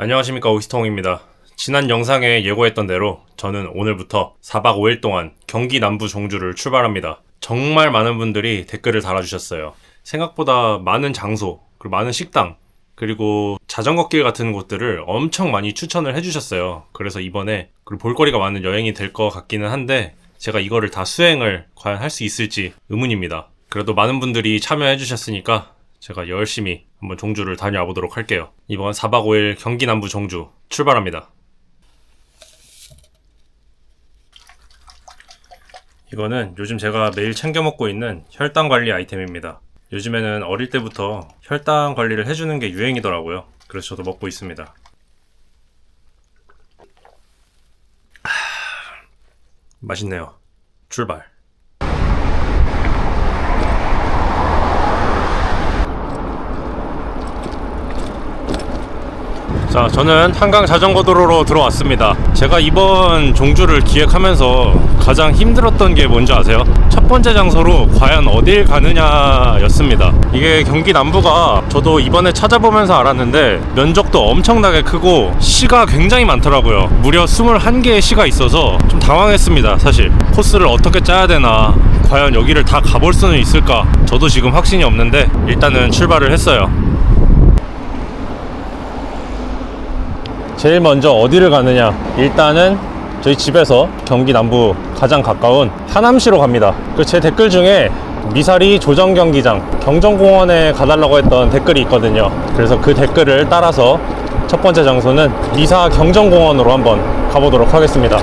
안녕하십니까 오이스통입니다. 지난 영상에 예고했던 대로 저는 오늘부터 4박 5일 동안 경기 남부 종주를 출발합니다. 정말 많은 분들이 댓글을 달아주셨어요. 생각보다 많은 장소, 그리고 많은 식당, 그리고 자전거 길 같은 곳들을 엄청 많이 추천을 해주셨어요. 그래서 이번에 그리고 볼거리가 많은 여행이 될 것 같기는 한데 제가 이거를 다 수행을 과연 할 수 있을지 의문입니다. 그래도 많은 분들이 참여해주셨으니까 제가 열심히 한번 종주를 다녀와 보도록 할게요. 이번 4박 5일 경기 남부 종주 출발합니다. 이거는 요즘 제가 매일 챙겨 먹고 있는 혈당 관리 아이템입니다. 요즘에는 어릴 때부터 혈당 관리를 해주는 게 유행이더라고요. 그래서 저도 먹고 있습니다. 하... 맛있네요. 출발. 자, 저는 한강 자전거 도로로 들어왔습니다. 제가 이번 종주를 기획하면서 가장 힘들었던 게 뭔지 아세요? 첫 번째 장소로 과연 어딜 가느냐 였습니다. 이게 경기 남부가 저도 이번에 찾아보면서 알았는데 면적도 엄청나게 크고 시가 굉장히 많더라고요. 무려 21개의 시가 있어서 좀 당황했습니다, 사실. 코스를 어떻게 짜야 되나, 과연 여기를 다 가볼 수는 있을까? 저도 지금 확신이 없는데 일단은 출발을 했어요. 제일 먼저 어디를 가느냐? 일단은 저희 집에서 경기 남부 가장 가까운 하남시로 갑니다. 그제 댓글 중에 미사리 조정 경기장 경정공원에 가달라고 했던 댓글이 있거든요. 그래서 그 댓글을 따라서 첫 번째 장소는 미사 경정공원으로 한번 가보도록 하겠습니다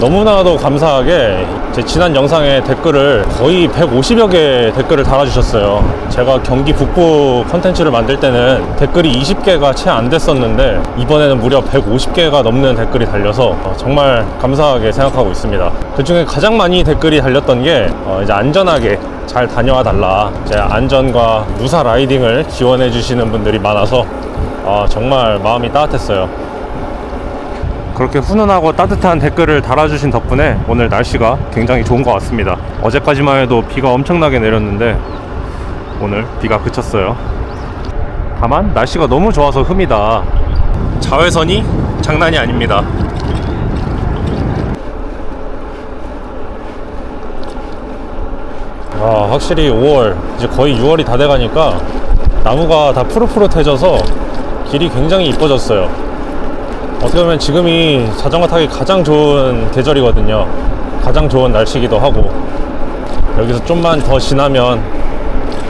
너무나도 감사하게 제 지난 영상에 댓글을 거의 150여 개 댓글을 달아주셨어요. 제가 경기 북부 컨텐츠를 만들 때는 댓글이 20개가 채 안 됐었는데 이번에는 무려 150개가 넘는 댓글이 달려서 어, 정말 감사하게 생각하고 있습니다. 그 중에 가장 많이 댓글이 달렸던 게 어, 이제 안전하게 잘 다녀와 달라. 이제 안전과 무사 라이딩을 지원해 주시는 분들이 많아서 어, 정말 마음이 따뜻했어요. 그렇게 훈훈하고 따뜻한 댓글을 달아주신 덕분에 오늘 날씨가 굉장히 좋은 것 같습니다. 어제까지만 해도 비가 엄청나게 내렸는데 오늘 비가 그쳤어요. 다만 날씨가 너무 좋아서 흠이다. 자외선이 장난이 아닙니다. 아, 확실히 5월, 이제 거의 6월이 다 돼가니까 나무가 다 푸릇푸릇해져서 길이 굉장히 이뻐졌어요. 어떻게 보면 지금이 자전거 타기 가장 좋은 계절이거든요. 가장 좋은 날씨기도 하고 여기서 좀만 더 지나면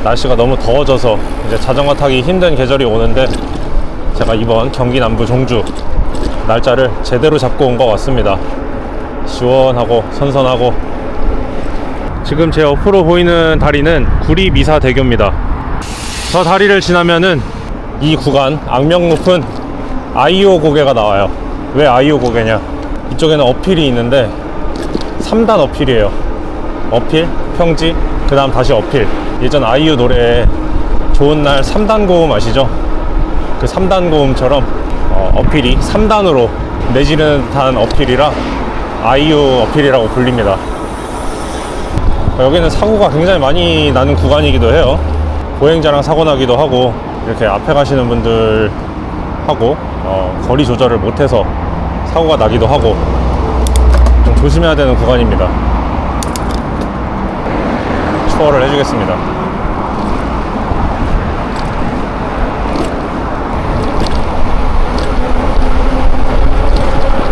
날씨가 너무 더워져서 이제 자전거 타기 힘든 계절이 오는데 제가 이번 경기 남부 종주 날짜를 제대로 잡고 온 것 같습니다. 시원하고 선선하고 지금 제 옆으로 보이는 다리는 구리 미사 대교입니다. 저 다리를 지나면은 이 구간 악명 높은 아이오 고개가 나와요. 왜 아이오 고개냐? 이쪽에는 어필이 있는데 3단 어필이에요. 어필, 평지, 그 다음 다시 어필. 예전 아이유 노래에 좋은 날 3단 고음 아시죠? 그 3단 고음처럼 어, 필이 3단으로 내지는 듯한 어필이라 아이유 어필이라고 불립니다. 여기는 사고가 굉장히 많이 나는 구간이기도 해요. 보행자랑 사고 나기도 하고 이렇게 앞에 가시는 분들 하고 어, 거리 조절을 못해서 사고가 나기도 하고 좀 조심해야 되는 구간입니다. 추월을 해주겠습니다.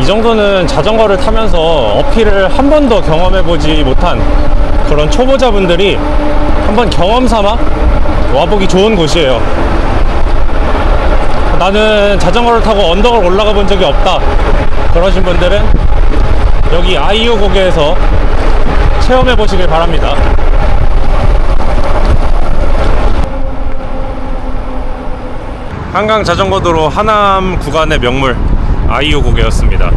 이 정도는 자전거를 타면서 어필을 한 번도 경험해보지 못한 그런 초보자분들이 한번 경험 삼아 와보기 좋은 곳이에요. 나는 자전거를 타고 언덕을 올라가 본 적이 없다. 그러신 분들은 여기 아이오 고개에서 체험해 보시길 바랍니다. 한강 자전거 도로 하남 구간의 명물 아이오 고개였습니다.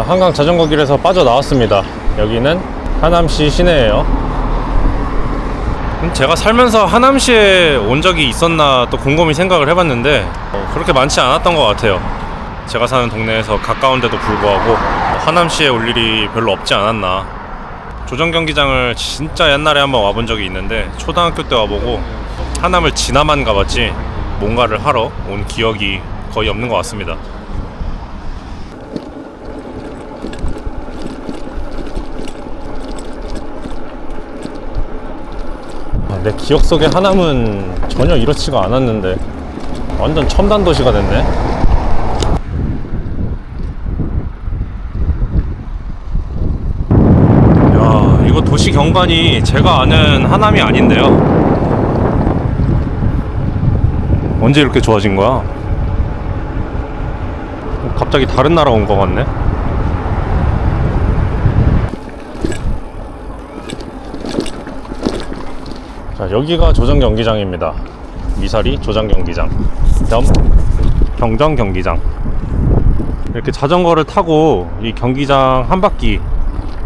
한강 자전거 길에서 빠져나왔습니다. 여기는 하남시 시내예요. 제가 살면서 하남시에 온 적이 있었나 또 곰곰이 생각을 해봤는데 어, 그렇게 많지 않았던 것 같아요. 제가 사는 동네에서 가까운데도 불구하고 하남시에 올 일이 별로 없지 않았나. 조정 경기장을 진짜 옛날에 한번 와본 적이 있는데 초등학교 때 와보고 하남을 지나만 가봤지 뭔가를 하러 온 기억이 거의 없는 것 같습니다. 내 기억 속의 하남은 전혀 이렇지가 않았는데 완전 첨단 도시가 됐네. 야, 이거 도시 경관이 제가 아는 하남이 아닌데요. 언제 이렇게 좋아진 거야? 갑자기 다른 나라 온 거 같네. 여기가 조정 경기장입니다. 미사리 조정 경기장. 다음 경정 경기장. 이렇게 자전거를 타고 이 경기장 한 바퀴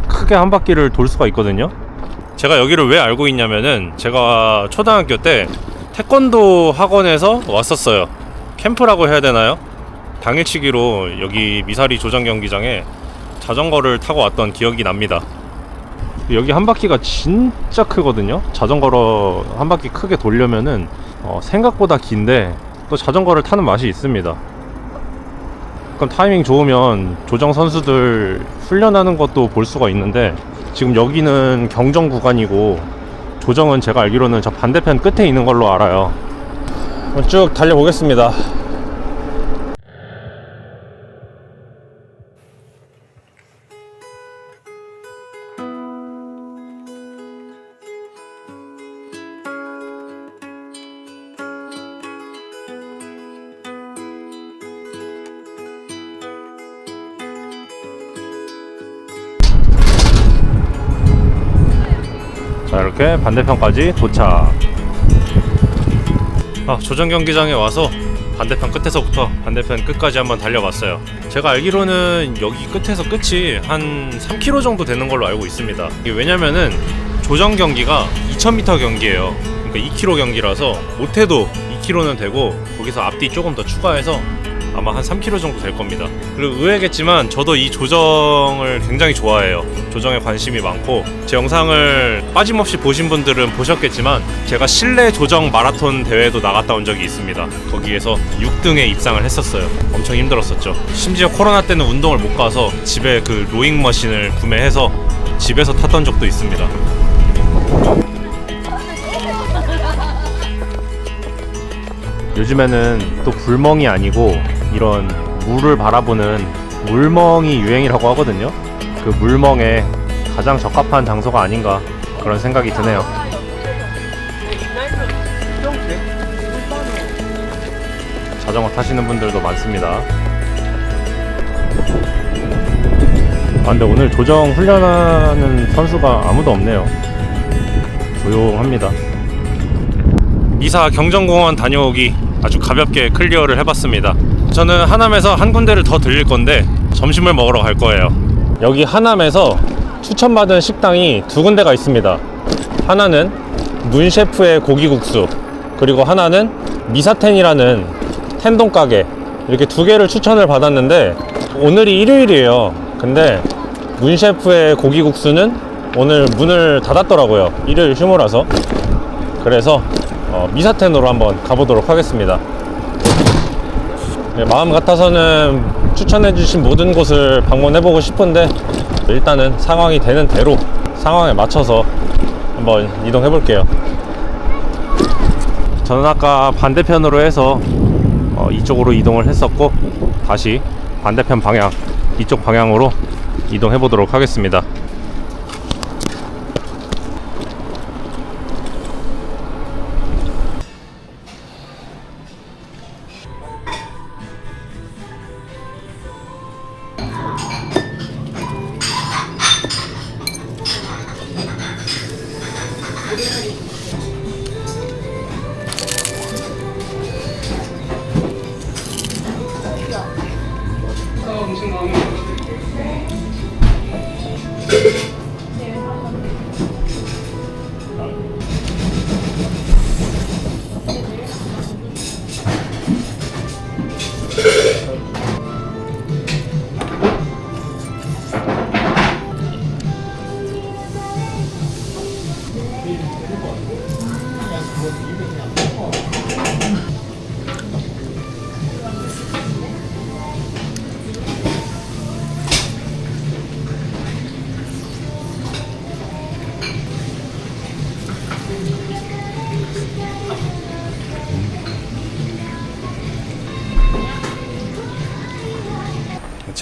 크게 한 바퀴를 돌 수가 있거든요. 제가 여기를 왜 알고 있냐면은 제가 초등학교 때 태권도 학원에서 왔었어요. 캠프라고 해야 되나요? 당일치기로 여기 미사리 조정 경기장에 자전거를 타고 왔던 기억이 납니다. 여기 한 바퀴가 진짜 크거든요. 자전거로 한 바퀴 크게 돌려면은 어, 생각보다 긴데 또 자전거를 타는 맛이 있습니다. 그럼 타이밍 좋으면 조정 선수들 훈련하는 것도 볼 수가 있는데 지금 여기는 경정 구간이고 조정은 제가 알기로는 저 반대편 끝에 있는 걸로 알아요. 쭉 달려보겠습니다. 이렇게 반대편까지 도착. 아 조정 경기장에 와서 반대편 끝에서부터 반대편 끝까지 한번 달려봤어요. 제가 알기로는 여기 끝에서 끝이 한 3km 정도 되는 걸로 알고 있습니다. 이게 왜냐면은 조정 경기가 2000m 경기예요. 그러니까 2km 경기라서 못해도 2km는 되고 거기서 앞뒤 조금 더 추가해서 아마 한 3km 정도 될 겁니다. 그리고 의외겠지만 저도 이 조정을 굉장히 좋아해요. 조정에 관심이 많고 제 영상을 빠짐없이 보신 분들은 보셨겠지만 제가 실내 조정 마라톤 대회도 나갔다 온 적이 있습니다. 거기에서 6등에 입상을 했었어요. 엄청 힘들었었죠. 심지어 코로나 때는 운동을 못 가서 집에 그 로잉 머신을 구매해서 집에서 탔던 적도 있습니다. 요즘에는 또 불멍이 아니고 이런 물을 바라보는 물멍이 유행이라고 하거든요. 그 물멍에 가장 적합한 장소가 아닌가 그런 생각이 드네요. 자전거 타시는 분들도 많습니다. 아, 근데 오늘 조정 훈련하는 선수가 아무도 없네요. 조용합니다. 미사 경정공원 다녀오기 아주 가볍게 클리어를 해봤습니다. 저는 하남에서 한 군데를 더 들릴 건데 점심을 먹으러 갈 거예요. 여기 하남에서 추천받은 식당이 두 군데가 있습니다. 하나는 문 셰프의 고기국수 그리고 하나는 미사텐이라는 텐동 가게 이렇게 두 개를 추천을 받았는데 오늘이 일요일이에요. 근데 문 셰프의 고기국수는 오늘 문을 닫았더라고요. 일요일 휴무라서. 그래서 어, 미사텐으로 한번 가보도록 하겠습니다. 네, 마음 같아서는 추천해주신 모든 곳을 방문해보고 싶은데 일단은 상황이 되는 대로 상황에 맞춰서 한번 이동해볼게요. 저는 아까 반대편으로 해서 어, 이쪽으로 이동을 했었고 다시 반대편 방향 이쪽 방향으로 이동해 보도록 하겠습니다.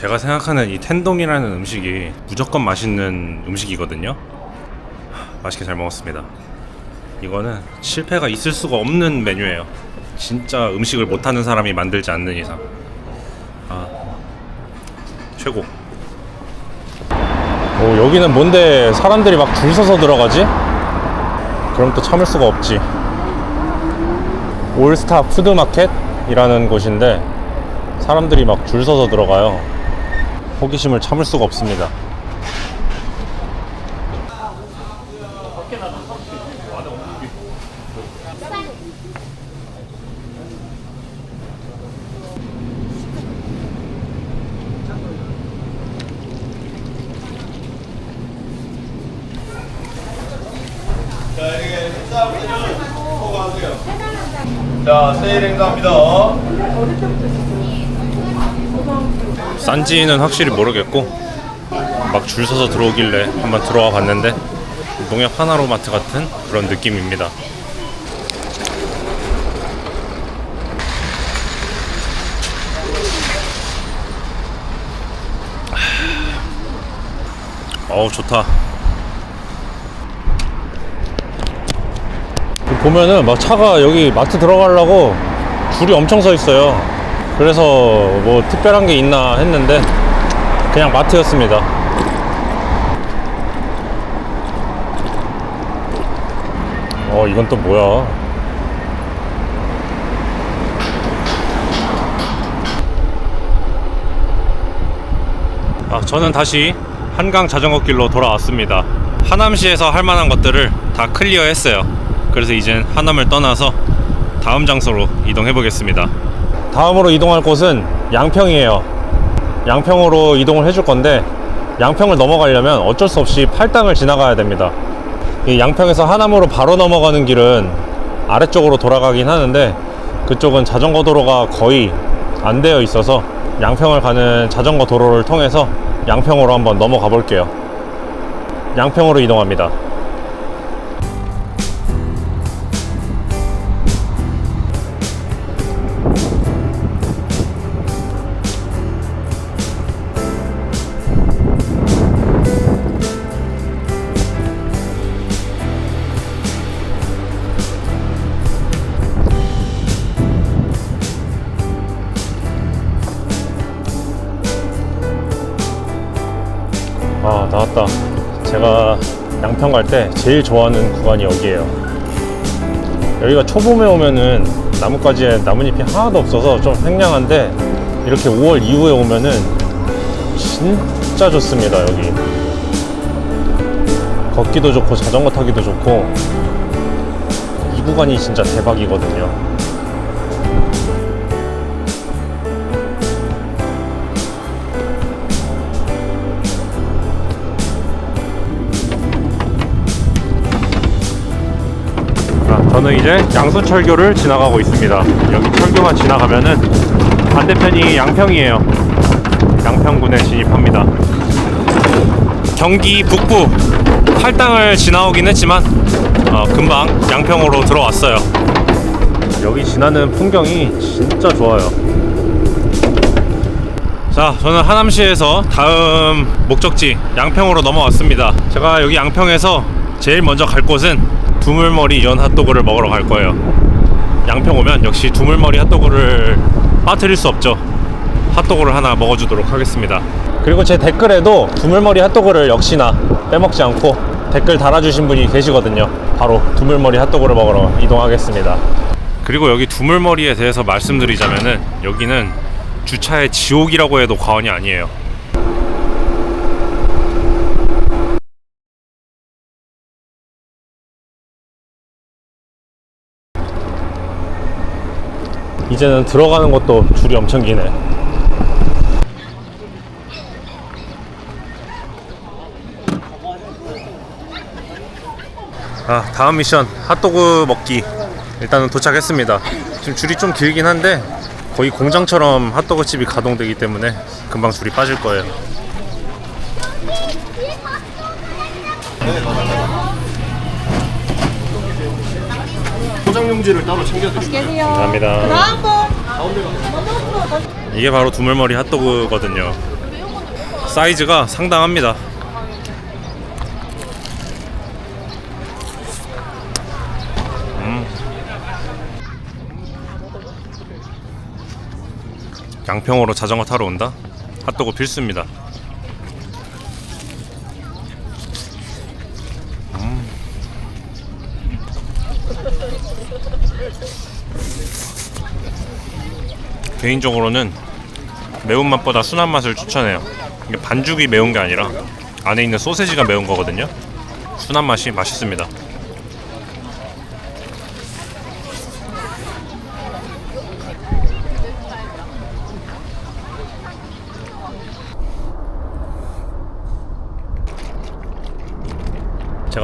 제가 생각하는 이 텐동이라는 음식이 무조건 맛있는 음식이거든요. 하, 맛있게 잘 먹었습니다. 이거는 실패가 있을 수가 없는 메뉴예요. 진짜 음식을 못하는 사람이 만들지 않는 이상. 아, 최고. 오, 여기는 뭔데 사람들이 막 줄 서서 들어가지? 그럼 또 참을 수가 없지. 올스타 푸드마켓이라는 곳인데 사람들이 막 줄 서서 들어가요. 호기심을 참을 수가 없습니다. 자, 세일 행사합니다. 싼지는 확실히 모르겠고 막 줄 서서 들어오길래 한번 들어와 봤는데 농협 하나로마트 같은 그런 느낌입니다. 어우 좋다. 보면은 막 차가 여기 마트 들어가려고 줄이 엄청 서 있어요. 그래서 뭐 특별한 게 있나 했는데 그냥 마트였습니다. 어, 이건 또 뭐야? 아, 저는 다시 한강 자전거 길로 돌아왔습니다. 하남시에서 할 만한 것들을 다 클리어했어요. 그래서 이젠 하남을 떠나서 다음 장소로 이동해 보겠습니다. 다음으로 이동할 곳은 양평이에요. 양평으로 이동을 해줄 건데 양평을 넘어가려면 어쩔 수 없이 팔당을 지나가야 됩니다. 이 양평에서 하남으로 바로 넘어가는 길은 아래쪽으로 돌아가긴 하는데 그쪽은 자전거 도로가 거의 안 되어 있어서 양평을 가는 자전거 도로를 통해서 양평으로 한번 넘어가 볼게요. 양평으로 이동합니다. 제일 좋아하는 구간이 여기에요. 여기가 초봄에 오면은 나뭇가지에 나뭇잎이 하나도 없어서 좀 횡량한데 이렇게 5월 이후에 오면은 진짜 좋습니다 여기. 걷기도 좋고 자전거 타기도 좋고 이 구간이 진짜 대박이거든요 저는 이제 양수철교를 지나가고 있습니다. 여기 철교만 지나가면은 반대편이 양평이에요. 양평군에 진입합니다. 경기 북부 팔당을 지나오긴 했지만 어, 금방 양평으로 들어왔어요. 여기 지나는 풍경이 진짜 좋아요. 자, 저는 하남시에서 다음 목적지 양평으로 넘어왔습니다. 제가 여기 양평에서 제일 먼저 갈 곳은 두물머리 연 핫도그를 먹으러 갈 거예요. 양평 오면 역시 두물머리 핫도그를 빠뜨릴 수 없죠. 핫도그를 하나 먹어주도록 하겠습니다. 그리고 제 댓글에도 두물머리 핫도그를 역시나 빼먹지 않고 댓글 달아주신 분이 계시거든요. 바로 두물머리 핫도그를 먹으러 이동하겠습니다. 그리고 여기 두물머리에 대해서 말씀드리자면은 여기는 주차의 지옥이라고 해도 과언이 아니에요. 이제는 들어가는 것도 줄이 엄청 기네. 아, 다음 미션 핫도그 먹기. 일단은 도착했습니다. 지금 줄이 좀 길긴 한데 거의 공장처럼 핫도그 집이 가동되기 때문에 금방 줄이 빠질 거예요. 포장 용지를 따로 챙겨드릴게요. 감사합니다. 다음 이게 바로 두물머리 핫도그거든요. 사이즈가 상당합니다. 음. 양평으로 자전거 타러 온다? 핫도그 필수입니다. 개인적으로는 매운맛보다 순한 맛을 추천해요. 반죽이 매운 게 아니라 안에 있는 소세지가 매운 거거든요. 순한 맛이 맛있습니다.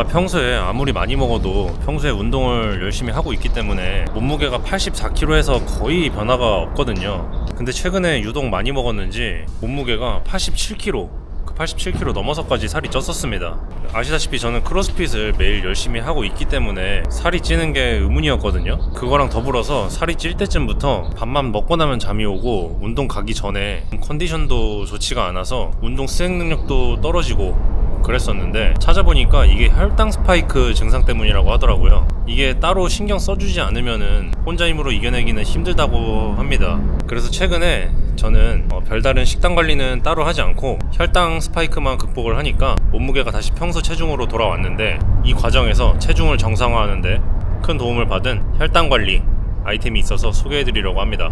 제가 평소에 아무리 많이 먹어도 평소에 운동을 열심히 하고 있기 때문에 몸무게가 84kg에서 거의 변화가 없거든요. 근데 최근에 유독 많이 먹었는지 몸무게가 87kg, 그 87kg 넘어서까지 살이 쪘었습니다. 아시다시피 저는 크로스핏을 매일 열심히 하고 있기 때문에 살이 찌는 게 의문이었거든요. 그거랑 더불어서 살이 찔 때쯤부터 밥만 먹고 나면 잠이 오고 운동 가기 전에 컨디션도 좋지가 않아서 운동 수행 능력도 떨어지고 그랬었는데 찾아보니까 이게 혈당 스파이크 증상 때문이라고 하더라고요. 이게 따로 신경 써주지 않으면은 혼자 힘으로 이겨내기는 힘들다고 합니다. 그래서 최근에 저는 어, 별다른 식단 관리는 따로 하지 않고 혈당 스파이크만 극복을 하니까 몸무게가 다시 평소 체중으로 돌아왔는데 이 과정에서 체중을 정상화하는데 큰 도움을 받은 혈당 관리 아이템이 있어서 소개해드리려고 합니다.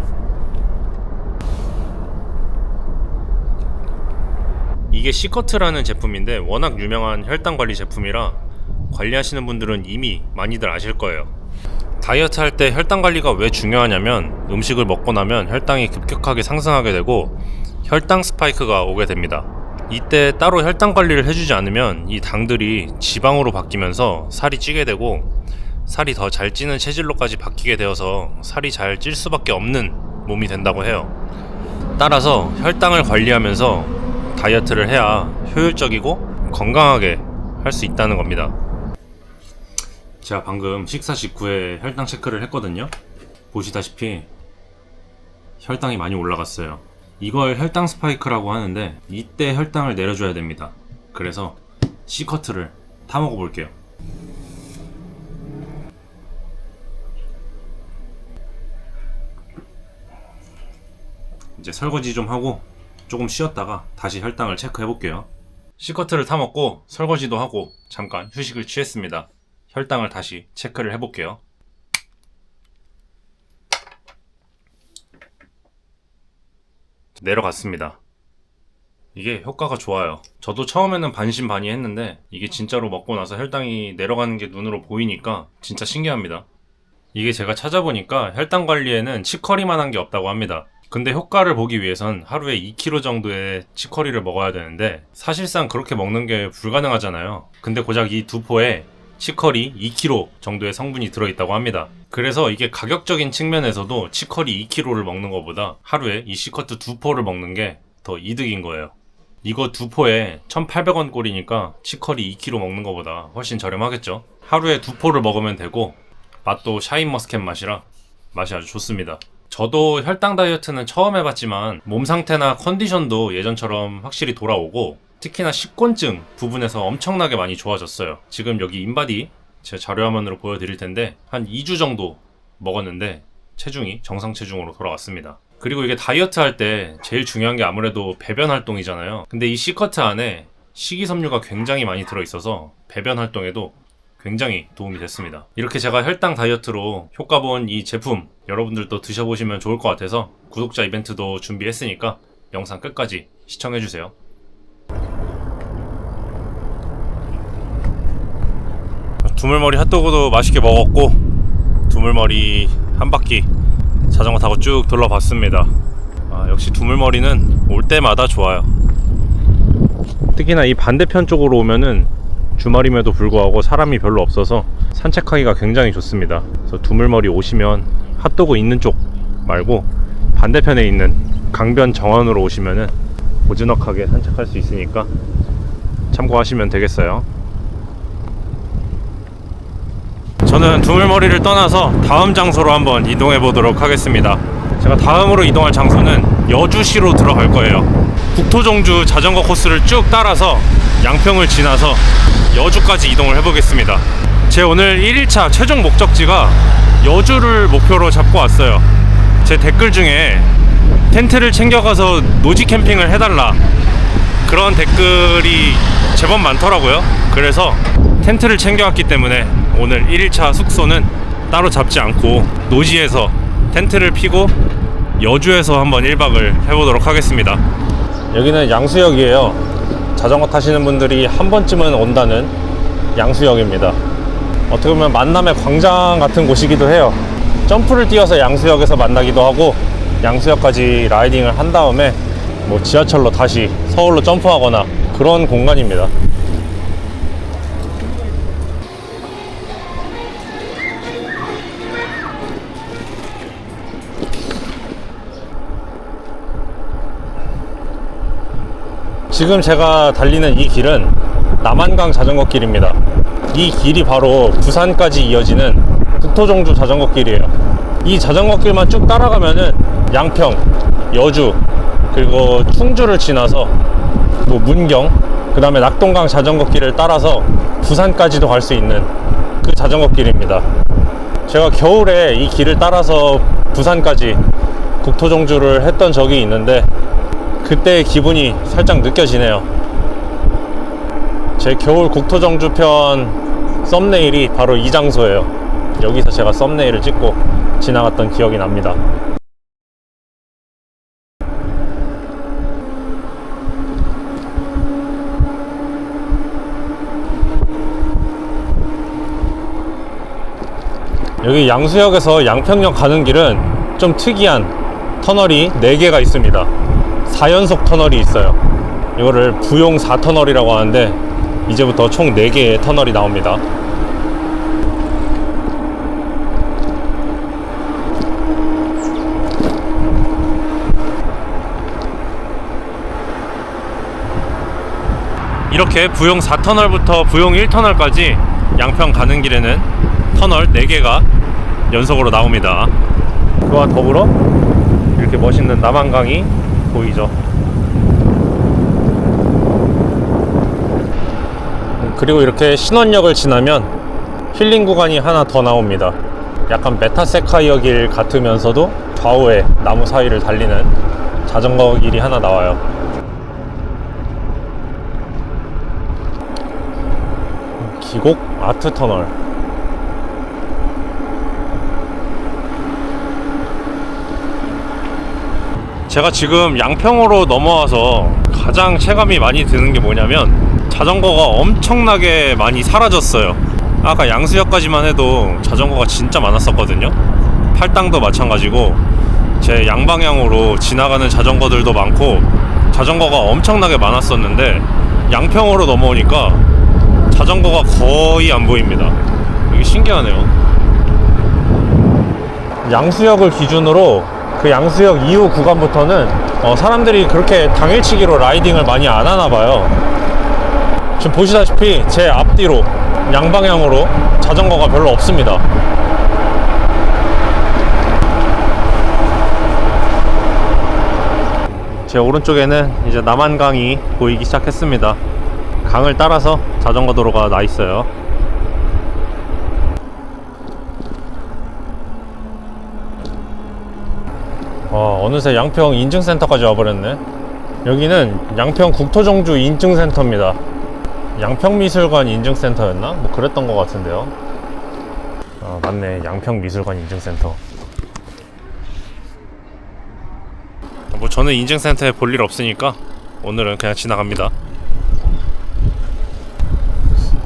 이게 시커트라는 제품인데 워낙 유명한 혈당 관리 제품이라 관리하시는 분들은 이미 많이들 아실 거예요. 다이어트 할 때 혈당 관리가 왜 중요하냐면 음식을 먹고 나면 혈당이 급격하게 상승하게 되고 혈당 스파이크가 오게 됩니다. 이때 따로 혈당 관리를 해주지 않으면 이 당들이 지방으로 바뀌면서 살이 찌게 되고 살이 더 잘 찌는 체질로까지 바뀌게 되어서 살이 잘 찔 수밖에 없는 몸이 된다고 해요. 따라서 혈당을 관리하면서 다이어트를 해야 효율적이고 건강하게 할 수 있다는 겁니다. 제가 방금 식사 직후에 혈당 체크를 했거든요. 보시다시피 혈당이 많이 올라갔어요. 이걸 혈당 스파이크라고 하는데 이때 혈당을 내려줘야 됩니다. 그래서 C커트를 타먹어 볼게요. 이제 설거지 좀 하고 조금 쉬었다가 다시 혈당을 체크해 볼게요. C커트를 타먹고 설거지도 하고 잠깐 휴식을 취했습니다. 혈당을 다시 체크를 해 볼게요. 내려갔습니다. 이게 효과가 좋아요. 저도 처음에는 반신반의 했는데 이게 진짜로 먹고 나서 혈당이 내려가는 게 눈으로 보이니까 진짜 신기합니다. 이게 제가 찾아보니까 혈당 관리에는 치커리만 한 게 없다고 합니다. 근데 효과를 보기 위해선 하루에 2kg 정도의 치커리를 먹어야 되는데 사실상 그렇게 먹는 게 불가능하잖아요. 근데 고작 이 두 포에 치커리 2kg 정도의 성분이 들어있다고 합니다. 그래서 이게 가격적인 측면에서도 치커리 2kg를 먹는 것보다 하루에 이 시커트 두 포를 먹는 게 더 이득인 거예요. 이거 두 포에 1,800원 꼴이니까 치커리 2kg 먹는 것보다 훨씬 저렴하겠죠. 하루에 두 포를 먹으면 되고 맛도 샤인머스켓 맛이라 맛이 아주 좋습니다. 저도 혈당 다이어트는 처음 해봤지만 몸 상태나 컨디션도 예전처럼 확실히 돌아오고 특히나 식곤증 부분에서 엄청나게 많이 좋아졌어요. 지금 여기 인바디 제 자료화면으로 보여드릴 텐데 한 2주 정도 먹었는데 체중이 정상 체중으로 돌아왔습니다. 그리고 이게 다이어트 할 때 제일 중요한 게 아무래도 배변 활동이잖아요. 근데 이 C커트 안에 식이섬유가 굉장히 많이 들어있어서 배변 활동에도 굉장히 도움이 됐습니다. 이렇게 제가 혈당 다이어트로 효과 본 이 제품 여러분들도 드셔보시면 좋을 것 같아서 구독자 이벤트도 준비했으니까 영상 끝까지 시청해주세요. 두물머리 핫도그도 맛있게 먹었고 두물머리 한 바퀴 자전거 타고 쭉 둘러봤습니다. 아, 역시 두물머리는 올 때마다 좋아요. 특히나 이 반대편 쪽으로 오면은 주말임에도 불구하고 사람이 별로 없어서 산책하기가 굉장히 좋습니다. 그래서 두물머리 오시면 핫도그 있는 쪽 말고 반대편에 있는 강변 정원으로 오시면은 고즈넉하게 산책할 수 있으니까 참고하시면 되겠어요. 저는 두물머리를 떠나서 다음 장소로 한번 이동해 보도록 하겠습니다. 제가 다음으로 이동할 장소는 여주시로 들어갈 거예요. 국토종주 자전거 코스를 쭉 따라서 양평을 지나서 여주까지 이동을 해보겠습니다. 제 오늘 1일차 최종 목적지가 여주를 목표로 잡고 왔어요. 제 댓글 중에 텐트를 챙겨가서 노지 캠핑을 해달라 그런 댓글이 제법 많더라고요. 그래서 텐트를 챙겨왔기 때문에 오늘 1일차 숙소는 따로 잡지 않고 노지에서 텐트를 피고 여주에서 한번 1박을 해보도록 하겠습니다. 여기는 양수역이에요. 자전거 타시는 분들이 한 번쯤은 온다는 양수역입니다. 어떻게 보면 만남의 광장 같은 곳이기도 해요. 점프를 뛰어서 양수역에서 만나기도 하고 양수역까지 라이딩을 한 다음에 뭐 지하철로 다시 서울로 점프하거나 그런 공간입니다. 지금 제가 달리는 이 길은 남한강 자전거 길입니다. 이 길이 바로 부산까지 이어지는 국토종주 자전거 길이에요. 이 자전거 길만 쭉 따라가면은 양평, 여주, 그리고 충주를 지나서 뭐 문경, 그 다음에 낙동강 자전거 길을 따라서 부산까지도 갈 수 있는 그 자전거 길입니다. 제가 겨울에 이 길을 따라서 부산까지 국토종주를 했던 적이 있는데 그때의 기분이 살짝 느껴지네요. 제 겨울 국토정주 편 썸네일이 바로 이 장소예요. 여기서 제가 썸네일을 찍고 지나갔던 기억이 납니다. 여기 양수역에서 양평역 가는 길은 좀 특이한 터널이 4개가 있습니다. 4연속 터널이 있어요. 이거를 부용 4터널이라고 하는데 이제부터 총 4개의 터널이 나옵니다. 이렇게 부용 4터널부터 부용 1터널까지 양평 가는 길에는 터널 4개가 연속으로 나옵니다. 그와 더불어 이렇게 멋있는 남한강이 보이죠. 그리고 이렇게 신원역을 지나면 힐링 구간이 하나 더 나옵니다. 약간 메타세카이어 길 같으면서도 좌우에 나무 사이를 달리는 자전거 길이 하나 나와요. 기곡 아트 터널. 제가 지금 양평으로 넘어와서 가장 체감이 많이 드는 게 뭐냐면 자전거가 엄청나게 많이 사라졌어요. 아까 양수역까지만 해도 자전거가 진짜 많았었거든요. 팔당도 마찬가지고 제 양방향으로 지나가는 자전거들도 많고 자전거가 엄청나게 많았었는데 양평으로 넘어오니까 자전거가 거의 안 보입니다. 이게 신기하네요. 양수역을 기준으로 그 양수역 이후 구간부터는 어, 사람들이 그렇게 당일치기로 라이딩을 많이 안 하나 봐요. 지금 보시다시피 제 앞뒤로 양방향으로 자전거가 별로 없습니다. 제 오른쪽에는 이제 남한강이 보이기 시작했습니다. 강을 따라서 자전거 도로가 나 있어요. 어, 어느새 양평 인증센터까지 와버렸네. 여기는 양평 국토종주 인증센터입니다. 양평미술관 인증센터였나? 뭐 그랬던 것 같은데요. 아, 맞네. 양평미술관 인증센터. 뭐 저는 인증센터에 볼 일 없으니까 오늘은 그냥 지나갑니다.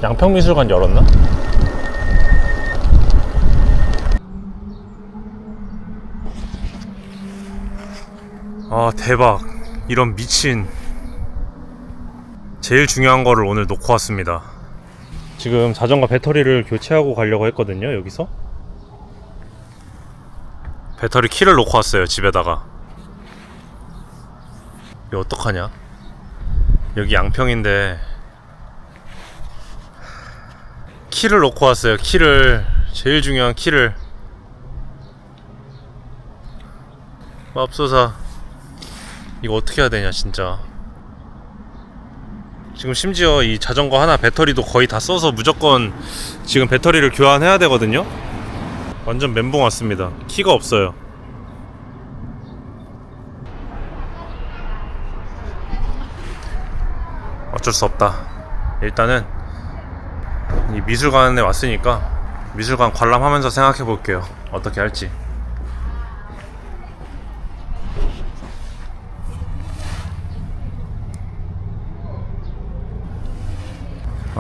양평미술관 열었나? 아 대박. 이런 미친. 제일 중요한 거를 오늘 놓고 왔습니다. 지금 자전거 배터리를 교체하고 가려고 했거든요 여기서. 배터리 키를 놓고 왔어요 집에다가. 이거 어떡하냐? 여기 양평인데. 키를 놓고 왔어요 키를. 제일 중요한 키를. 맙소사 이거 어떻게 해야 되냐 진짜 지금 심지어 이 자전거 하나 배터리도 거의 다 써서 무조건 지금 배터리를 교환해야 되거든요. 완전 멘붕 왔습니다. 키가 없어요. 어쩔 수 없다. 일단은 이 미술관에 왔으니까 미술관 관람하면서 생각해 볼게요. 어떻게 할지.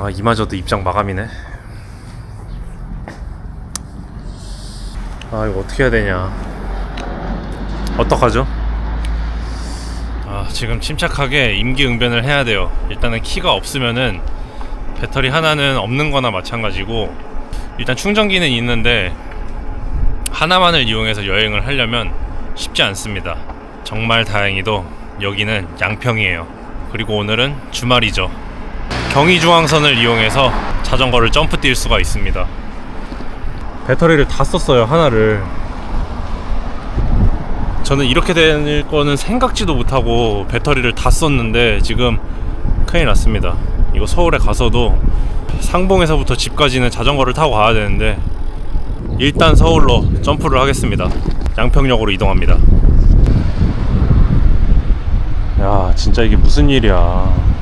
아 이마저도 입장 마감이네. 아 이거 어떻게 해야 되냐. 어떡하죠? 아 지금 침착하게 임기응변을 해야 돼요. 일단은 키가 없으면은 배터리 하나는 없는 거나 마찬가지고 일단 충전기는 있는데 하나만을 이용해서 여행을 하려면 쉽지 않습니다. 정말 다행히도 여기는 양평이에요. 그리고 오늘은 주말이죠. 경의중앙선을 이용해서 자전거를 점프 뛸 수가 있습니다. 배터리를 다 썼어요, 하나를. 저는 이렇게 될 거는 생각지도 못하고 배터리를 다 썼는데 지금 큰일 났습니다. 이거 서울에 가서도 상봉에서부터 집까지는 자전거를 타고 가야 되는데 일단 서울로 점프를 하겠습니다. 양평역으로 이동합니다. 야, 진짜 이게 무슨 일이야.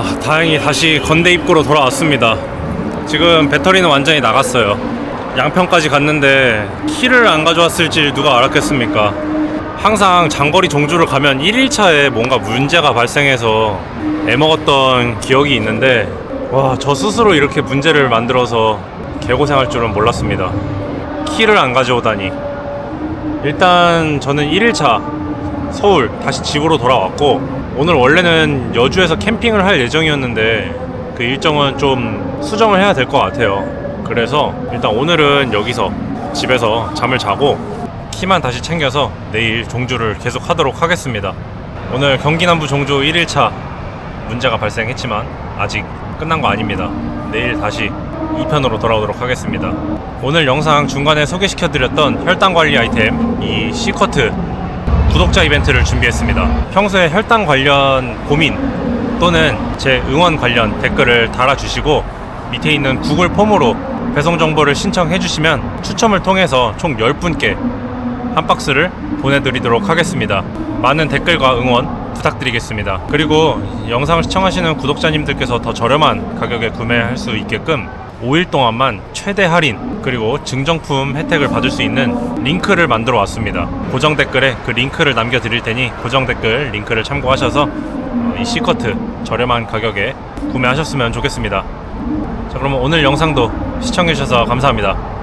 아, 다행히 다시 건대 입구로 돌아왔습니다. 지금 배터리는 완전히 나갔어요. 양평까지 갔는데 키를 안 가져왔을지 누가 알았겠습니까? 항상 장거리 종주를 가면 1일차에 뭔가 문제가 발생해서 애먹었던 기억이 있는데 와, 저 스스로 이렇게 문제를 만들어서 개고생할 줄은 몰랐습니다. 키를 안 가져오다니. 일단 저는 1일차 서울 다시 집으로 돌아왔고 오늘 원래는 여주에서 캠핑을 할 예정이었는데 그 일정은 좀 수정을 해야 될 것 같아요. 그래서 일단 오늘은 여기서 집에서 잠을 자고 키만 다시 챙겨서 내일 종주를 계속 하도록 하겠습니다. 오늘 경기 남부 종주 1일차 문제가 발생했지만 아직 끝난 거 아닙니다. 내일 다시 2편으로 돌아오도록 하겠습니다. 오늘 영상 중간에 소개시켜드렸던 혈당 관리 아이템 이 C커트 구독자 이벤트를 준비했습니다. 평소에 혈당 관련 고민 또는 제 응원 관련 댓글을 달아주시고 밑에 있는 구글 폼으로 배송 정보를 신청해 주시면 추첨을 통해서 총 10분께 한 박스를 보내드리도록 하겠습니다. 많은 댓글과 응원 부탁드리겠습니다. 그리고 영상을 시청하시는 구독자님들께서 더 저렴한 가격에 구매할 수 있게끔 5일 동안만 최대 할인 그리고 증정품 혜택을 받을 수 있는 링크를 만들어 왔습니다. 고정 댓글에 그 링크를 남겨 드릴 테니 고정 댓글 링크를 참고하셔서 어, 이 C커트 저렴한 가격에 구매하셨으면 좋겠습니다. 자 그러면 오늘 영상도 시청해 주셔서 감사합니다.